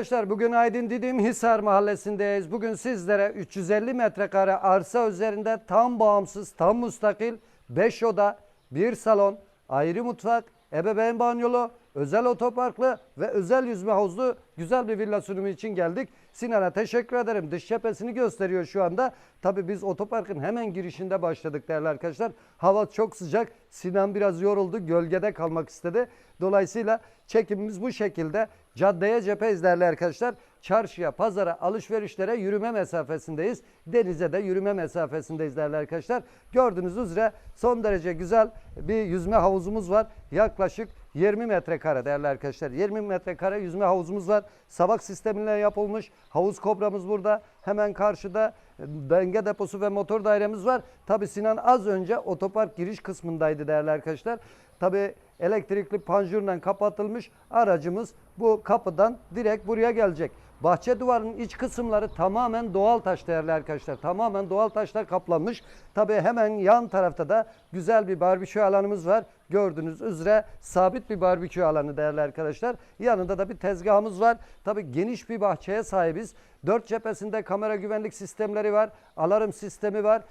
Arkadaşlar bugün Aydın Didim Hisar mahallesindeyiz. Bugün sizlere 350 metrekare arsa üzerinde tam bağımsız, tam müstakil 5 oda, 1 salon, ayrı mutfak, ebeveyn banyolu, özel otoparklı ve özel yüzme havuzlu güzel bir villa sunumu için geldik. Sinan'a teşekkür ederim. Dış cephesini gösteriyor şu anda. Tabii biz otoparkın hemen girişinde başladık değerli arkadaşlar. Hava çok sıcak. Sinan biraz yoruldu. Gölgede kalmak istedi. Dolayısıyla çekimimiz bu şekilde. Caddeye cepheyiz değerli arkadaşlar. Çarşıya, pazara, alışverişlere yürüme mesafesindeyiz. Denize de yürüme mesafesindeyiz değerli arkadaşlar. Gördüğünüz üzere son derece güzel bir yüzme havuzumuz var. Yaklaşık 20 metrekare değerli arkadaşlar. 20 metrekare yüzme havuzumuz var. Sabak sistemiyle yapılmış. Havuz kobramız burada. Hemen karşıda e, denge deposu ve motor dairemiz var. Tabi Sinan az önce otopark giriş kısmındaydı değerli arkadaşlar. Tabi elektrikli panjurla kapatılmış aracımız bu kapıdan direkt buraya gelecek. Bahçe duvarının iç kısımları tamamen doğal taş değerli arkadaşlar. Tamamen doğal taşlar kaplanmış. Tabi hemen yan tarafta da güzel bir barbekü alanımız var. Gördüğünüz üzere sabit bir barbekü alanı değerli arkadaşlar. Yanında da bir tezgahımız var. Tabi geniş bir bahçeye sahibiz. Dört cephesinde kamera güvenlik sistemleri var. Alarm sistemi var.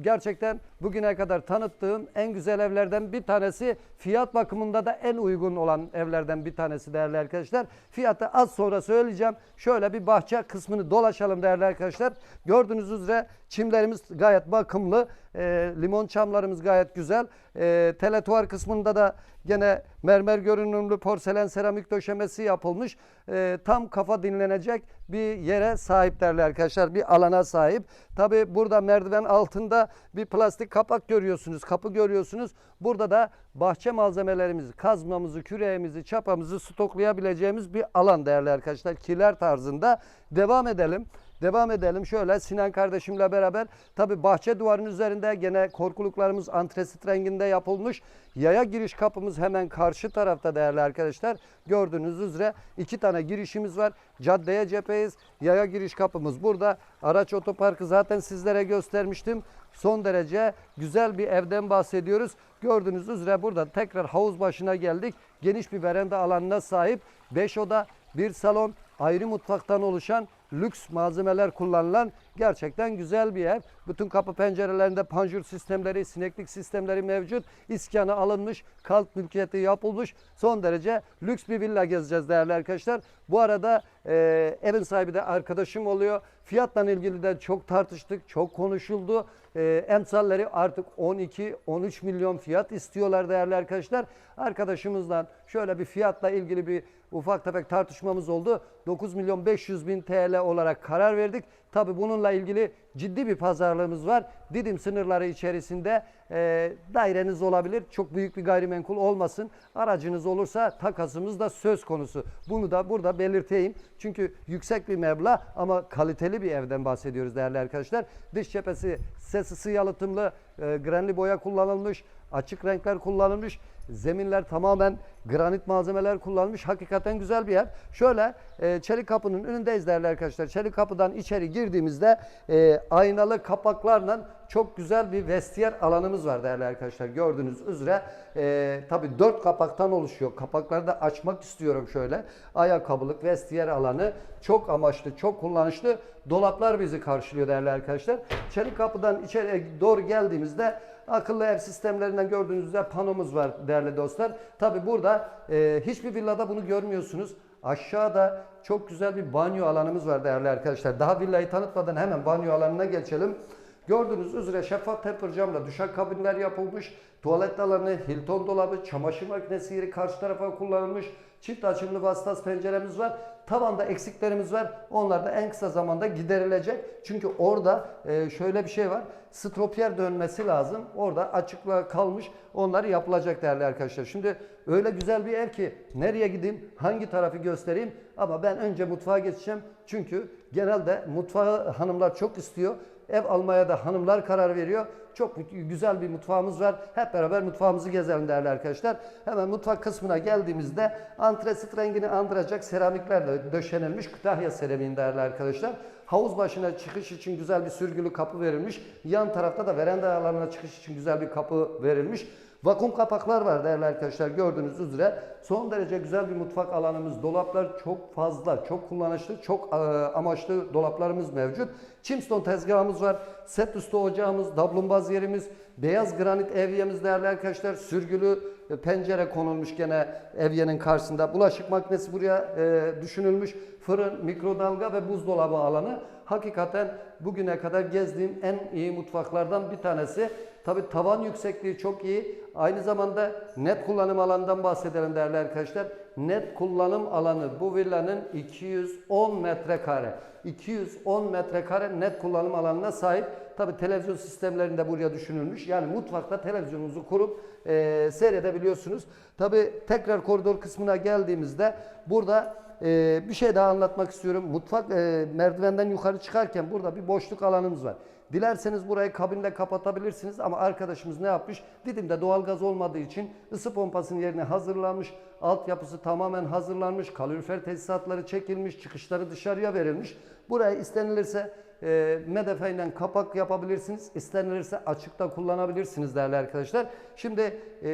Gerçekten bugüne kadar tanıttığım en güzel evlerden bir tanesi. Fiyat bakımında da en uygun olan evlerden bir tanesi değerli arkadaşlar. Fiyatı az sonra söyleyeceğim. Şöyle bir bahçe kısmını dolaşalım değerli arkadaşlar. Gördüğünüz üzere çimlerimiz gayet bakımlı. E, limon çamlarımız gayet güzel. E, teletuvar kısmında da gene mermer görünümlü porselen seramik döşemesi yapılmış. E, tam kafa dinlenecek bir yere sahip değerli arkadaşlar. Bir alana sahip. Tabi burada merdiven altında bir plastik kapak görüyorsunuz. Kapı görüyorsunuz. Burada da bahçe malzemelerimizi, kazmamızı, küreğimizi, çapamızı stoklayabileceğimiz bir alan değerli arkadaşlar. Kiler tarzında. Devam edelim. Devam edelim. Şöyle Sinan kardeşimle beraber tabi bahçe duvarının üzerinde gene korkuluklarımız antresit renginde yapılmış. Yaya giriş kapımız hemen karşı tarafta değerli arkadaşlar. Gördüğünüz üzere iki tane girişimiz var. Caddeye cepheyiz. Yaya giriş kapımız burada. Araç otoparkı zaten sizlere göstermiştim. Son derece güzel bir evden bahsediyoruz. Gördüğünüz üzere burada tekrar havuz başına geldik. Geniş bir veranda alanına sahip 5 oda, bir salon, ayrı mutfaktan oluşan lüks malzemeler kullanılan gerçekten güzel bir ev. Bütün kapı pencerelerinde panjur sistemleri, sineklik sistemleri mevcut. İskanı alınmış, kalk mülkiyeti yapılmış. Son derece lüks bir villa gezeceğiz değerli arkadaşlar. Bu arada e, evin sahibi de arkadaşım oluyor. Fiyatla ilgili de çok tartıştık, çok konuşuldu. E, emsalleri artık 12-13 milyon fiyat istiyorlar değerli arkadaşlar. Arkadaşımızdan şöyle bir fiyatla ilgili bir ufak tefek tartışmamız oldu. 9 milyon 500 bin TL olarak karar verdik. Tabi bununla ilgili ciddi bir pazarlığımız var. Didim sınırları içerisinde e, daireniz olabilir. Çok büyük bir gayrimenkul olmasın. Aracınız olursa takasımız da söz konusu. Bunu da burada belirteyim. Çünkü yüksek bir meblağ ama kaliteli bir evden bahsediyoruz değerli arkadaşlar. Dış cephesi ses ısı yalıtımlı, e, granli boya kullanılmış, açık renkler kullanılmış. Zeminler tamamen granit malzemeler kullanılmış. Hakikaten güzel bir yer. Şöyle e, çelik kapının önündeyiz değerli arkadaşlar. Çelik kapıdan içeri girdiğimizde e, aynalı kapaklarla çok güzel bir vestiyer alanımız var değerli arkadaşlar. Gördüğünüz üzere e, tabi dört kapaktan oluşuyor. Kapakları da açmak istiyorum şöyle. Ayakkabılık vestiyer alanı çok amaçlı, çok kullanışlı. Dolaplar bizi karşılıyor değerli arkadaşlar. Çelik kapıdan içeriye doğru geldiğimizde akıllı ev sistemlerinden gördüğünüz üzere panomuz var değerli dostlar. Tabi burada e, hiçbir villada bunu görmüyorsunuz. Aşağıda çok güzel bir banyo alanımız var değerli arkadaşlar. Daha villayı tanıtmadan hemen banyo alanına geçelim. Gördüğünüz üzere şeffaf temper camla düşen kabinler yapılmış. Tuvalet alanı, Hilton dolabı, çamaşır makinesi yeri karşı tarafa kullanılmış. Çift açımlı vasıtas penceremiz var. Tavanda eksiklerimiz var. Onlar da en kısa zamanda giderilecek. Çünkü orada e, şöyle bir şey var. Stropiyer dönmesi lazım. Orada açıklığa kalmış. Onlar yapılacak değerli arkadaşlar. Şimdi öyle güzel bir ev ki nereye gideyim, hangi tarafı göstereyim? Ama ben önce mutfağa geçeceğim. Çünkü genelde mutfağı hanımlar çok istiyor. Ev almaya da hanımlar karar veriyor. Çok güzel bir mutfağımız var. Hep beraber mutfağımızı gezelim değerli arkadaşlar. Hemen mutfak kısmına geldiğimizde antresit rengini andıracak seramiklerle döşenilmiş Kütahya seramiğin değerli arkadaşlar. Havuz başına çıkış için güzel bir sürgülü kapı verilmiş. Yan tarafta da veranda alanına çıkış için güzel bir kapı verilmiş. Vakum kapaklar var değerli arkadaşlar gördüğünüz üzere. Son derece güzel bir mutfak alanımız. Dolaplar çok fazla, çok kullanışlı, çok e, amaçlı dolaplarımız mevcut. Chimstone tezgahımız var. Set üstü ocağımız, dablumbaz yerimiz, beyaz granit evyemiz değerli arkadaşlar. Sürgülü e, pencere konulmuş gene evyenin karşısında. Bulaşık makinesi buraya e, düşünülmüş. Fırın, mikrodalga ve buzdolabı alanı. Hakikaten bugüne kadar gezdiğim en iyi mutfaklardan bir tanesi. Tabi tavan yüksekliği çok iyi. Aynı zamanda net kullanım alanından bahsedelim değerli arkadaşlar. Net kullanım alanı bu villanın 210 metrekare. 210 metrekare net kullanım alanına sahip. Tabi televizyon sistemlerinde buraya düşünülmüş. Yani mutfakta televizyonunuzu kurup e, seyredebiliyorsunuz. Tabi tekrar koridor kısmına geldiğimizde burada e, bir şey daha anlatmak istiyorum. Mutfak e, merdivenden yukarı çıkarken burada bir boşluk alanımız var. Dilerseniz burayı kabinle kapatabilirsiniz ama arkadaşımız ne yapmış? Didim'de doğalgaz olmadığı için ısı pompasının yerine hazırlanmış. Altyapısı tamamen hazırlanmış. Kalorifer tesisatları çekilmiş. Çıkışları dışarıya verilmiş. Buraya istenilirse e, medefe ile kapak yapabilirsiniz. İstenilirse açıkta kullanabilirsiniz değerli arkadaşlar. Şimdi e,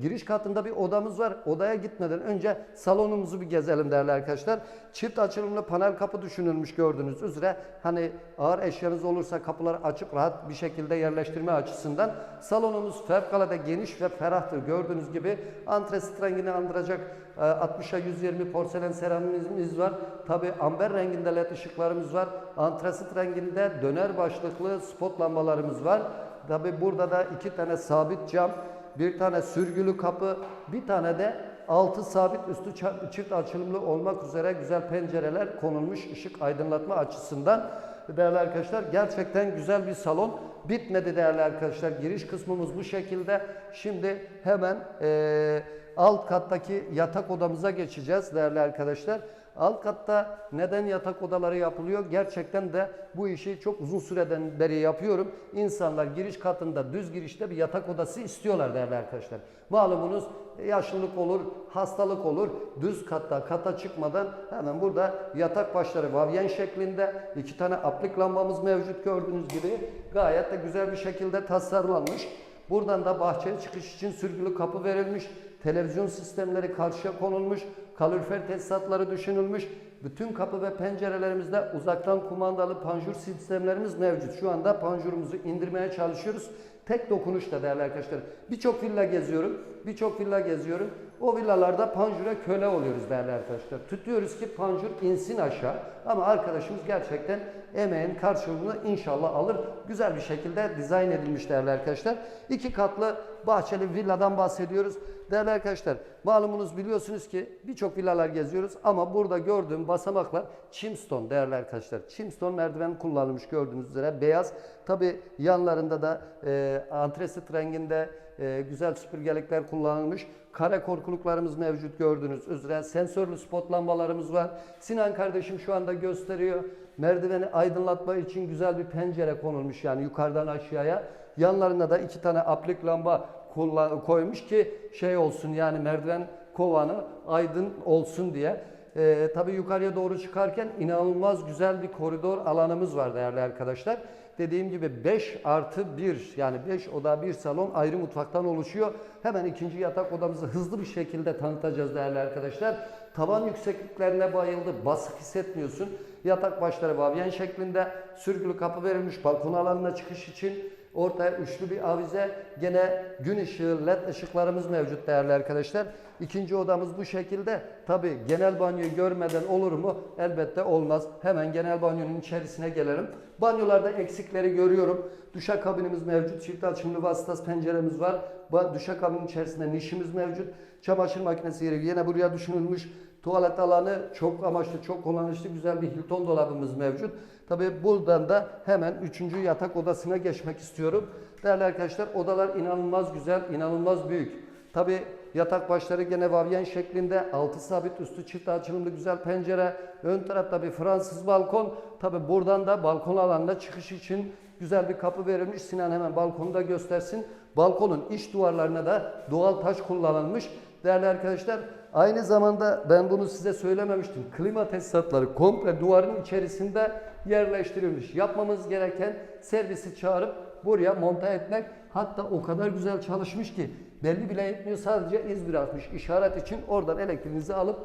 giriş katında bir odamız var. Odaya gitmeden önce salonumuzu bir gezelim değerli arkadaşlar. Çift açılımlı panel kapı düşünülmüş gördüğünüz üzere. Hani ağır eşyanız olursa kapıları açıp rahat bir şekilde yerleştirme açısından. Salonumuz fevkalade geniş ve ferahtır. Gördüğünüz gibi antresit rengini andıracak 60'a 120 porselen seramimiz var. Tabi amber renginde led ışıklarımız var. Antresit renginde döner başlıklı spot lambalarımız var. Tabi burada da iki tane sabit cam, bir tane sürgülü kapı, bir tane de altı sabit üstü çift açılımlı olmak üzere güzel pencereler konulmuş ışık aydınlatma açısından. Değerli arkadaşlar gerçekten güzel bir salon. Bitmedi değerli arkadaşlar. Giriş kısmımız bu şekilde. Şimdi hemen eee, alt kattaki yatak odamıza geçeceğiz değerli arkadaşlar. Alt katta neden yatak odaları yapılıyor? Gerçekten de bu işi çok uzun süreden beri yapıyorum. İnsanlar giriş katında düz girişte bir yatak odası istiyorlar değerli arkadaşlar. Malumunuz yaşlılık olur, hastalık olur. Düz katta kata çıkmadan hemen burada yatak başları vavyen şeklinde iki tane aplik lambamız mevcut gördüğünüz gibi. Gayet de güzel bir şekilde tasarlanmış. Buradan da bahçeye çıkış için sürgülü kapı verilmiş. Televizyon sistemleri karşıya konulmuş. Kalorifer tesisatları düşünülmüş. Bütün kapı ve pencerelerimizde uzaktan kumandalı panjur sistemlerimiz mevcut. Şu anda panjurumuzu indirmeye çalışıyoruz. Tek dokunuşla değerli arkadaşlar. Birçok villa geziyorum. Birçok villa geziyorum. O villalarda panjura köle oluyoruz değerli arkadaşlar. Tutuyoruz ki panjur insin aşağı. Ama arkadaşımız gerçekten emeğin karşılığını inşallah alır. Güzel bir şekilde dizayn edilmiş değerli arkadaşlar. İki katlı bahçeli villadan bahsediyoruz. Değerli arkadaşlar malumunuz biliyorsunuz ki birçok villalar geziyoruz ama burada gördüğüm basamaklar chimstone değerli arkadaşlar. Chimstone merdiven kullanılmış gördüğünüz üzere beyaz. Tabi yanlarında da e, antresit renginde e, güzel süpürgelikler kullanılmış. Kare korkuluklarımız mevcut gördüğünüz üzere. Sensörlü spot lambalarımız var. Sinan kardeşim şu anda gösteriyor. Merdiveni aydınlatma için güzel bir pencere konulmuş yani yukarıdan aşağıya. Yanlarında da iki tane aplik lamba kullan- koymuş ki şey olsun yani merdiven kovanı aydın olsun diye. Ee, tabii yukarıya doğru çıkarken inanılmaz güzel bir koridor alanımız var değerli arkadaşlar. Dediğim gibi 5 artı 1 yani 5 oda 1 salon ayrı mutfaktan oluşuyor. Hemen ikinci yatak odamızı hızlı bir şekilde tanıtacağız değerli arkadaşlar. Tavan yüksekliklerine bayıldı. Basık hissetmiyorsun. Yatak başları vavyen şeklinde sürgülü kapı verilmiş balkon alanına çıkış için. Ortaya üçlü bir avize. Gene gün ışığı, led ışıklarımız mevcut değerli arkadaşlar. İkinci odamız bu şekilde. Tabi genel banyoyu görmeden olur mu? Elbette olmaz. Hemen genel banyonun içerisine gelelim. Banyolarda eksikleri görüyorum. Duşakabinimiz mevcut. Çift açımlı vasıtas penceremiz var. Ba- Duşakabinin içerisinde nişimiz mevcut. Çamaşır makinesi yeri yine buraya düşünülmüş. Tuvalet alanı çok amaçlı, çok kullanışlı güzel bir Hilton dolabımız mevcut. Tabii buradan da hemen üçüncü yatak odasına geçmek istiyorum. Değerli arkadaşlar odalar inanılmaz güzel, inanılmaz büyük. Tabii yatak başları gene vavyen şeklinde, altı sabit, üstü çift açılımlı güzel pencere. Ön tarafta bir Fransız balkon. Tabii buradan da balkon alanına çıkış için güzel bir kapı verilmiş. Sinan hemen balkonu da göstersin. Balkonun iç duvarlarına da doğal taş kullanılmış. Değerli arkadaşlar aynı zamanda ben bunu size söylememiştim. Klima tesisatları komple duvarın içerisinde yerleştirilmiş. Yapmamız gereken servisi çağırıp buraya monte etmek. Hatta o kadar güzel çalışmış ki Belli bile etmiyor. Sadece iz bırakmış işaret için oradan elektriğinizi alıp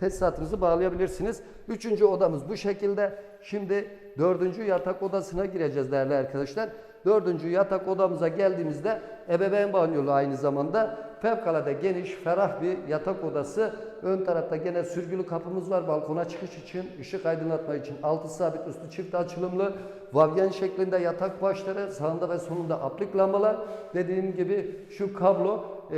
tesisatınızı bağlayabilirsiniz. Üçüncü odamız bu şekilde. Şimdi dördüncü yatak odasına gireceğiz değerli arkadaşlar. Dördüncü yatak odamıza geldiğimizde ebeveyn banyolu aynı zamanda fevkalade geniş, ferah bir yatak odası. Ön tarafta gene sürgülü kapımız var balkona çıkış için, ışık aydınlatma için. Altı sabit, üstü çift açılımlı, vavyen şeklinde yatak başları, sağında ve solunda aplik lambalar. Dediğim gibi şu kablo e,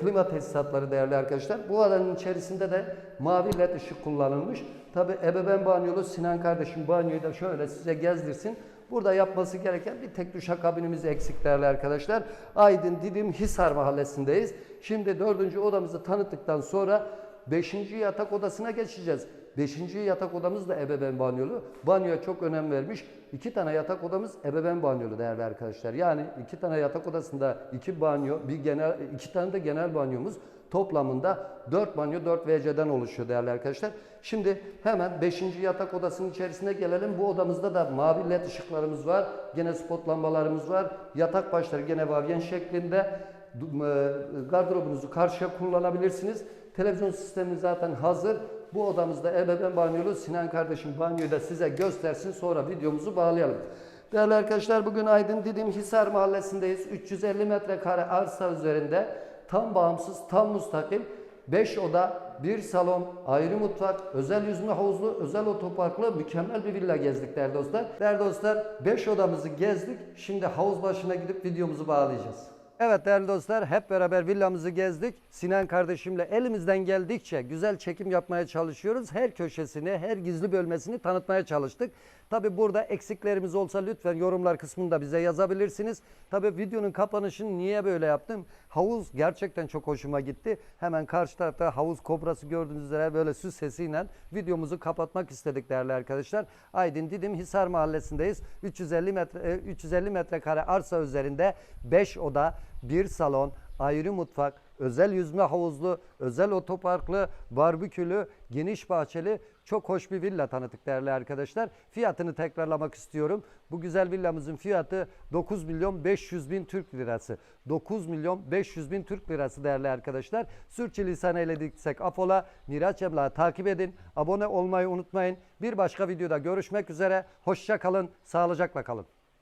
klima tesisatları değerli arkadaşlar. Bu alanın içerisinde de mavi led ışık kullanılmış. Tabi ebeveyn banyolu Sinan kardeşim banyoyu da şöyle size gezdirsin. Burada yapması gereken bir tek duşakabinimiz eksik değerli arkadaşlar. Aydın Didim Hisar mahallesindeyiz. Şimdi dördüncü odamızı tanıttıktan sonra beşinci yatak odasına geçeceğiz. Beşinci yatak odamız da ebeveyn banyolu. Banyoya çok önem vermiş. İki tane yatak odamız ebeveyn banyolu değerli arkadaşlar. Yani iki tane yatak odasında iki banyo, bir genel, iki tane de genel banyomuz. Toplamında 4 banyo 4 WC'den oluşuyor değerli arkadaşlar. Şimdi hemen 5. yatak odasının içerisine gelelim. Bu odamızda da mavi led ışıklarımız var. Gene spot lambalarımız var. Yatak başları gene vavyen şeklinde. E, Gardırobunuzu karşıya kullanabilirsiniz. Televizyon sistemi zaten hazır. Bu odamızda ebeveyn banyolu Sinan kardeşim banyoyu da size göstersin. Sonra videomuzu bağlayalım. Değerli arkadaşlar bugün Aydın Didim Hisar mahallesindeyiz. 350 metrekare arsa üzerinde tam bağımsız, tam müstakil 5 oda, 1 salon, ayrı mutfak, özel yüzme havuzlu, özel otoparklı mükemmel bir villa gezdik değerli dostlar. Değerli dostlar 5 odamızı gezdik. Şimdi havuz başına gidip videomuzu bağlayacağız. Evet değerli dostlar hep beraber villamızı gezdik. Sinan kardeşimle elimizden geldikçe güzel çekim yapmaya çalışıyoruz. Her köşesini, her gizli bölmesini tanıtmaya çalıştık. Tabi burada eksiklerimiz olsa lütfen yorumlar kısmında bize yazabilirsiniz. Tabi videonun kapanışını niye böyle yaptım? Havuz gerçekten çok hoşuma gitti. Hemen karşı tarafta havuz kobrası gördüğünüz üzere böyle süs sesiyle videomuzu kapatmak istedik değerli arkadaşlar. Aydın Didim Hisar Mahallesi'ndeyiz. 350 metre e, 350 metrekare arsa üzerinde 5 oda, 1 salon, ayrı mutfak, özel yüzme havuzlu, özel otoparklı, barbekülü, geniş bahçeli çok hoş bir villa tanıttık değerli arkadaşlar. Fiyatını tekrarlamak istiyorum. Bu güzel villamızın fiyatı 9 milyon 500 bin Türk lirası. 9 milyon 500 bin Türk lirası değerli arkadaşlar. Sürçülisan eylediksek afola. Miraç Emlak'ı takip edin. Abone olmayı unutmayın. Bir başka videoda görüşmek üzere. Hoşça kalın. Sağlıcakla kalın.